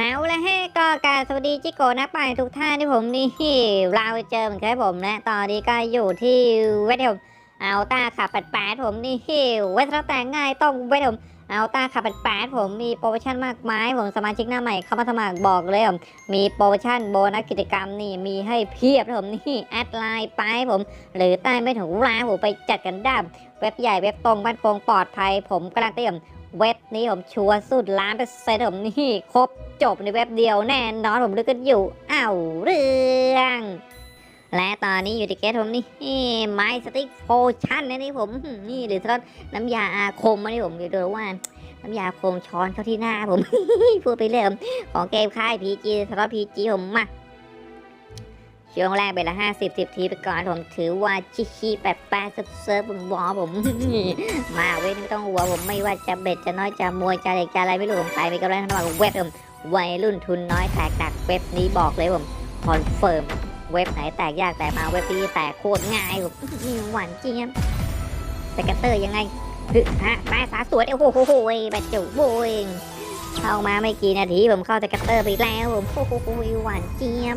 เอาละให้ก็การสวัสดีจิโกนักป่ายทุกท่านที่ผมนี่เราเจอเหมือนเคยผมนะตอนนี้ก็อยู่ที่เวทผมเอาตาขับปัดแปดผมนี่เวทรับแต่งง่ายต้องเวทผมเอาตาขับปัดแปดผมมีโปรโมชั่นมากมายผมสมาชิกหน้าใหม่เข้ามาสมัครบอกเลยผมมีโปรโมชั่นโบนัสกิจกรรมนี่มีให้เพียบผมนี่แอดไลน์ไปผม หรือใต้ไม่ถึงร้านผมไปจัดกันได้เว็บใหญ่เว็บตรงบ้านโปรงปลอดภัยผมการันตีผม เว็บนี้ผมชัวร์สุดล้านเปอร์เซ็นต์ผมนี่ครบจบในเว็บเดียวแน่นอนผมลึกกันอยู่อ้าวเรื่อง และตอนนี้อยู่ที่เกตผมนี่ไม้สติ๊กโพชั่นนี่ผมนี่หรือทอดน้ำยาอาคมมานี่ผมดูว่าน้ำยาอาคมช้อนเข้าที่หน้าผมพูดไปเรื่อยของเกมค่ายพีจีสำหรับพีจีผมมา ช่วงแรกไปละห้าสิบสิบทีไปก่อนผมถือว่าชิชิแปดแปดเซิร์ฟๆบนวอผม มาเว้ยไม่ต้องหัวผมไม่ว่าจะเบ็ดจะน้อยจะมวยจะเด็กจะอะไรไม่รู้ผมไปไปกับแรงทั้งหมดเว็บผมวัยรุ่นทุนน้อยแตกดักเว็บนี้บอกเลยผมคอนเฟิร์มเว็บไหนแตกยากแต่มาเว็บนี้แตกโคตรง่ายผมหวานเจี๊ยบแต่กระเตอร์ยังไงฮึฮะแม่สาสวยโอ้โหโหโหแบบจุโบยเข้ามาไม่กี่นาทีผมเข้าแต่กระเตอร์ไปแล้วผมโอ้โหโหหวานเจี๊ยบ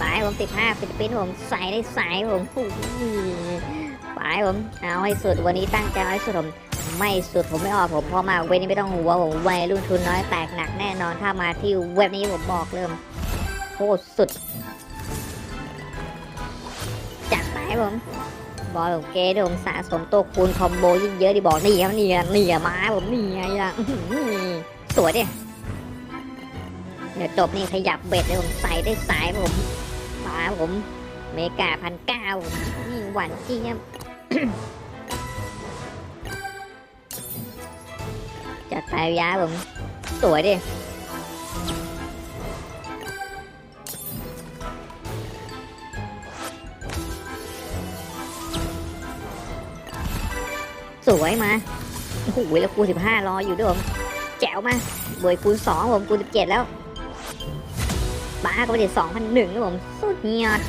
สายผมสิบห้าฟิลิปปินส์ผมใส่ได้สายผมโอ้โหไปผมเอาให้สุดวันนี้ตั้งใจเอาให้สุดผมไม่สุดผมไม่ออกผมพอมาเว็บนี้ไม่ต้องหัวผมวัยรุ่นทุนน้อยแตกหนักแน่นอนถ้ามาที่เว็บนี้ผมบอกเลยโคตรสุดจัดไปผมบอกผมเกย์ผมสะสมตัวคูณคอมโบยิ่งเยอะดิบอกนี่ครับนี่นี่มาผมนี่ไงล่ะอื้อหือสวยดิเดี๋ยวจบนี่ขยับเบ็ดเลยผมใส่ได้สายผม มาผม เมกาพันเก้านี่หวานจริงครับจัดไปยาผม สวยดิสวยมาโอ้โหแล้วคูณสิบห้ารออยู่ด้วยผม แจ๋วมาบวยคูณสองผมคูณสิบเจ็ดแล้ว บ้าก็ไปเด็ดสองพันหนึ่งครับผมสุดยอด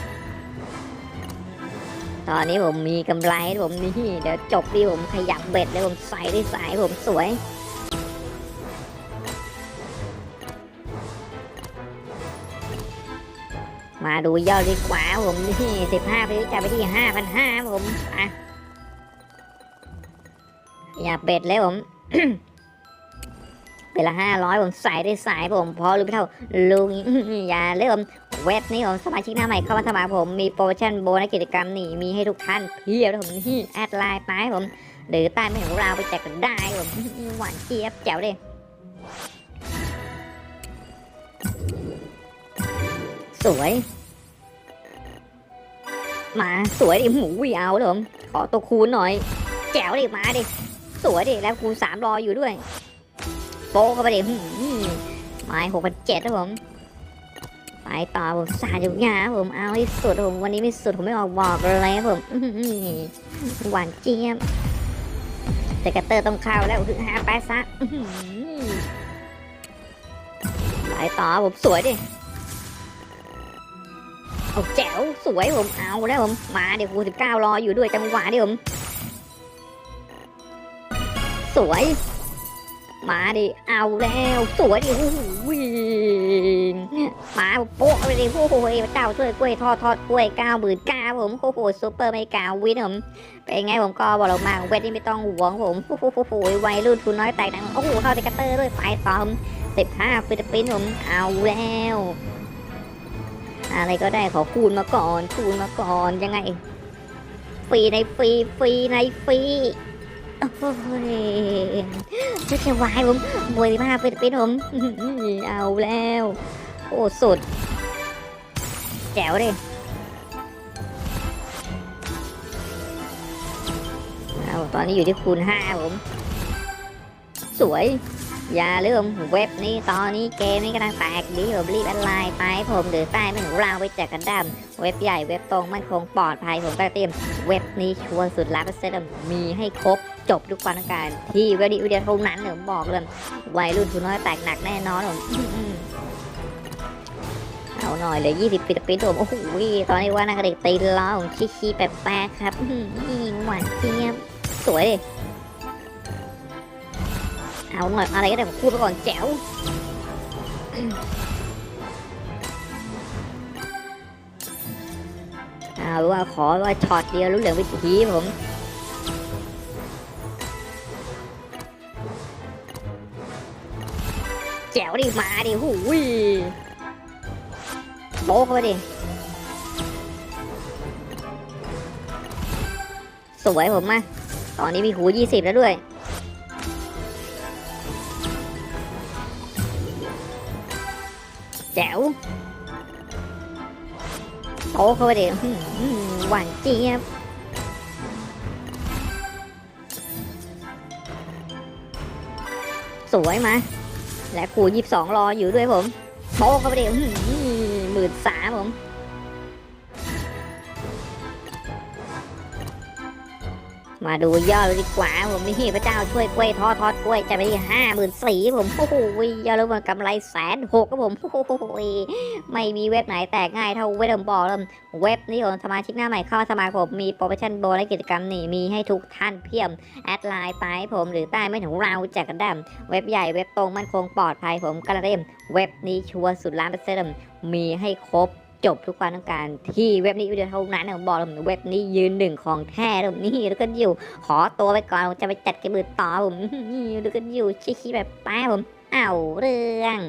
ตอนนี้ผมมีกำไรให้ผมนี่เดี๋ยวจบดีผมขยับเบ็ดเลยผมใส่ได้สายผมสวยมาดูยอดดีกว่าผมนี่สิบห้าไปจ่ายไปที่ห้าพันห้าผมอะอย่าเบ็ดเลยผม เป็นละห้าร้อยผมใส่ได้สายผมพอรู้ไม่เท่าลุงอย่าเลยผมเว็บนี้ผมสมาชิกหน้าใหม่เข้ามาสมัครผมมีโปรโมชั่นโบนัสกิจกรรมนี่มีให้ทุกท่านเพียบผมนี่แอดไลน์ไปผมหรือใต้ไม่ของเราไปแจกกันได้ผมหวานเจี๊ยบแจ๋วเลยสวย มาสวยดิหมูวิเอาเลยผมขอตัวคูณหน่อย แจ๋วดิมาดิสวยดิแล้วคูณสามรออยู่ด้วย โป๊ะเข้าไปดิหมไม้หกพันเจ็ดนะผมไปต่อผมสาดอยู่งาผมเอาให้สุดผมวันนี้ไม่สุดผมไม่ออกบอกเลยครับผมหวานเจี๊ยบแต่กเตอร์ต้องเข้าแล้วคือหาไปซะอื้อหือไปต่อผมสวยดิเอาแจ๋วสวยผมเอาแล้วผมมาเดี๋ยวคูสิบเก้ารออยู่ด้วยจังหวะเดียวผมสวย มาดิ เอาแล้ว สวยดิโอ้โหมาโป๊ะไปดิโอ้โหเจ้าช่วยกล้วยทอดทอดกล้วยเก้าหมื่นเก้าผมโอ้โหซุปเปอร์ไม่กาววินผมเป็นไงผมก็บอกเรามาเวทนี่ไม่ต้องห่วงผมโอ้โหวัยรุ่นทุนน้อยแตกดังโอ้โหเข้าติกเตอร์ด้วยไปต่อผมสิบห้าฟิลิปปินส์ผมเอาแล้วอะไรก็ได้ขอคูณมาก่อนคูณมาก่อนยังไง ฟรีในฟรีฟรีในฟรี โอ้ยไม่ใช่วายผมบวยมาเป็นเป็นผม เอาแล้ว โอ้สุด แจ๋วเลยเอาตอนนี้อยู่ที่คูณห้าผม สวย อย่าลืมเว็บนี้ตอนนี้เกมนี้กำลังแตกดีผมรีบแอดไลน์ไปผมหรือใต้ไม่ถึงเราไปแจกกันดั้มเว็บใหญ่เว็บตรงมั่นคงปลอดภัยผมก็เตรียมเว็บนี้ชัวร์สุดล้านเปอร์เซ็นต์มีให้ครบจบทุกความต้องการ ที่เว็บนี้เดียวเท่านั้นเนี่ยผมบอกเลยวัยรุ่นทุนน้อยแตกหนักแน่นอนผมเอาหน่อยเลยยี่สิบปีปีผมโอ้โหตอนนี้ว่านักเด็กตีล้อของชิชีแปลกๆครับอื้อหือหวานเจี๊ยบสวยดิ เอาหน่อยอะไรก็ได้ผมพูดไปก่อนแจ๋วเอาว่าขอว่าช็อตเดียวรู้เหลืองวิถีผมแจ๋วดิมาดิหูยโบ๊ะเขาไปดิ สวยผมมาตอนนี้มีหูยี่สิบแล้วด้วย จ๋วโตเข้าไปดิอื้อหือหวานเจี๊ยบสวยมา และขู่ยี่สองรออยู่ด้วยผมโตเข้าไปดิอื้อหือหมื่นสามผม มาดูยอดดีกว่า ผมนี่พระเจ้าช่วยกล้วยทอทอดกล้วยจะไปที่ห้าหมื่นสี่ผมโอ้โหยอดเลยมันกำไรแสนหกครับผมโอ้โหไม่มีเว็บไหนแตกง่ายเท่าเว็บผมบอกเลยเว็บนี้ของสมาชิกหน้าใหม่เข้ามาสมัครผมมีโปรโมชั่นโบและกิจกรรมนี่มีให้ทุกท่านเพียบแอดไลน์ไปผมหรือใต้ไม่ถึงเราแจกกันได้เว็บใหญ่เว็บตรงมั่นคงปลอดภัยผมการันตีเว็บนี้ชัวร์สุดล้านเปอร์เซ็นต์มีให้ครบ จบทุกความต้องการที่เว็บนี้วิดีโอเท่านั้นนะผมบอกเลยเว็บนี้ยืนหนึ่งของแท้ผมนี่แล้วก็อยู่ ขอตัวไปก่อนจะไปจัดเกมอื่นต่อผมแล้วก็อยู่ชี้ๆแบบป้าผม เอาเรื่อง